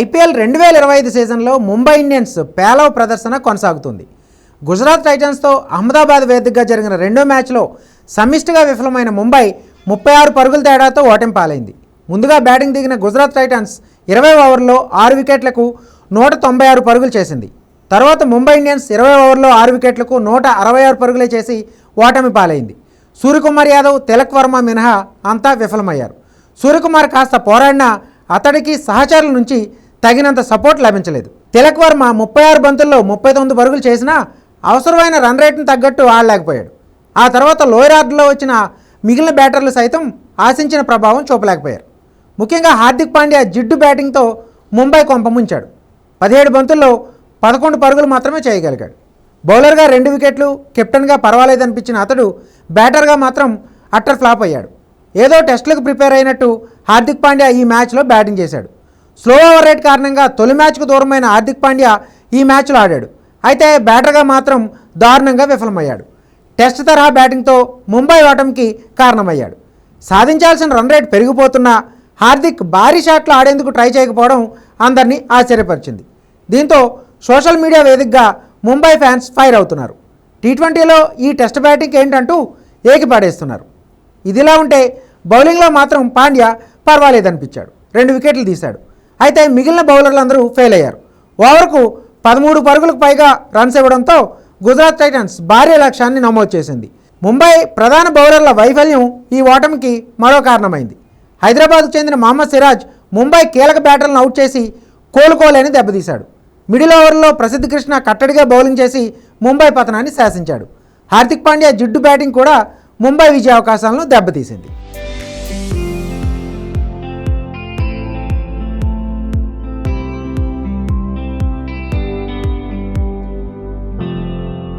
IPL రెండు వేల ఇరవై ఐదు సీజన్లో ముంబై ఇండియన్స్ పేలవ ప్రదర్శన కొనసాగుతుంది. గుజరాత్ టైటన్స్తో అహ్మదాబాద్ వేదికగా జరిగిన రెండో మ్యాచ్లో సమిష్టిగా విఫలమైన ముంబై ముప్పై ఆరు పరుగుల తేడాతో ఓటమి పాలైంది ముందుగా బ్యాటింగ్ దిగిన గుజరాత్ టైటన్స్ ఇరవై ఓవర్లో ఆరు వికెట్లకు నూట తొంభై ఆరు పరుగులు చేసింది. తర్వాత ముంబై ఇండియన్స్ ఇరవై ఓవర్లో ఆరు వికెట్లకు నూట అరవై ఆరు పరుగులే చేసి ఓటమి పాలైంది సూర్యకుమార్ యాదవ్ తిలక్ వర్మ మినహా అంతా విఫలమయ్యారు. సూర్యకుమార్ కాస్త పోరాడినా అతడికి సహచరుల నుంచి తగినంత సపోర్ట్ లభించలేదు. తిలక్ వర్మ ముప్పై ఆరు బంతుల్లో ముప్పై తొమ్మిది పరుగులు చేసినా అవసరమైన రన్ రేట్ను తగ్గట్టు ఆడలేకపోయాడు. ఆ తర్వాత లోయర్ ఆర్డర్లో వచ్చిన మిగిలిన బ్యాటర్లు సైతం ఆశించిన ప్రభావం చూపలేకపోయారు. ముఖ్యంగా హార్దిక్ పాండ్యా జిడ్డు బ్యాటింగ్తో ముంబై కొంపముంచాడు పదిహేడు బంతుల్లో పదకొండు పరుగులు మాత్రమే చేయగలిగాడు. బౌలర్గా రెండు వికెట్లు కెప్టెన్గా పర్వాలేదనిపించిన అతడు బ్యాటర్గా మాత్రం అట్టర్ ఫ్లాప్ అయ్యాడు. ఏదో టెస్టులకు ప్రిపేర్ అయినట్టు హార్దిక్ పాండ్యా ఈ మ్యాచ్లో బ్యాటింగ్ చేశాడు. స్లో ఓవర్ రేట్ కారణంగా తొలి మ్యాచ్కు దూరమైన హార్దిక్ పాండ్యా ఈ మ్యాచ్లో ఆడాడు. అయితే బ్యాటర్గా మాత్రం దారుణంగా విఫలమయ్యాడు. టెస్ట్ తరహా బ్యాటింగ్తో ముంబై ఓటమికి కారణమయ్యాడు. సాధించాల్సిన రన్ రేట్ పెరిగిపోతున్నా హార్దిక్ భారీ షాట్లు ఆడేందుకు ట్రై చేయకపోవడం అందరినీ ఆశ్చర్యపరిచింది. దీంతో సోషల్ మీడియా వేదికగా ముంబై ఫ్యాన్స్ ఫైర్ అవుతున్నారు. టీ ట్వంటీలో ఈ టెస్ట్ బ్యాటింగ్ ఏంటంటూ ఏకిపాడేస్తున్నారు. ఇదిలా ఉంటే బౌలింగ్లో మాత్రం పాండ్యా పర్వాలేదనిపించాడు. రెండు వికెట్లు తీశాడు. అయితే మిగిలిన బౌలర్లందరూ ఫెయిల్ అయ్యారు. ఓవర్కు పదమూడు పరుగులకు పైగా రన్స్ ఇవ్వడంతో గుజరాత్ టైటన్స్ భారీ లక్ష్యాన్ని నమోదు చేసింది. ముంబై ప్రధాన బౌలర్ల వైఫల్యం ఈ ఓటమికి మరో కారణమైంది. హైదరాబాద్కు చెందిన మహమ్మద్ సిరాజ్ ముంబై కీలక బ్యాటర్లను అవుట్ చేసి కోలుకోలేని దెబ్బతీశాడు. మిడిల్ ఓవర్లో ప్రసిద్ధ కృష్ణ కట్టడిగా బౌలింగ్ చేసి ముంబై పతనాన్ని శాసించాడు. హార్దిక్ పాండ్యా జిడ్డు బ్యాటింగ్ కూడా ముంబై విజయ అవకాశాలను దెబ్బతీసింది.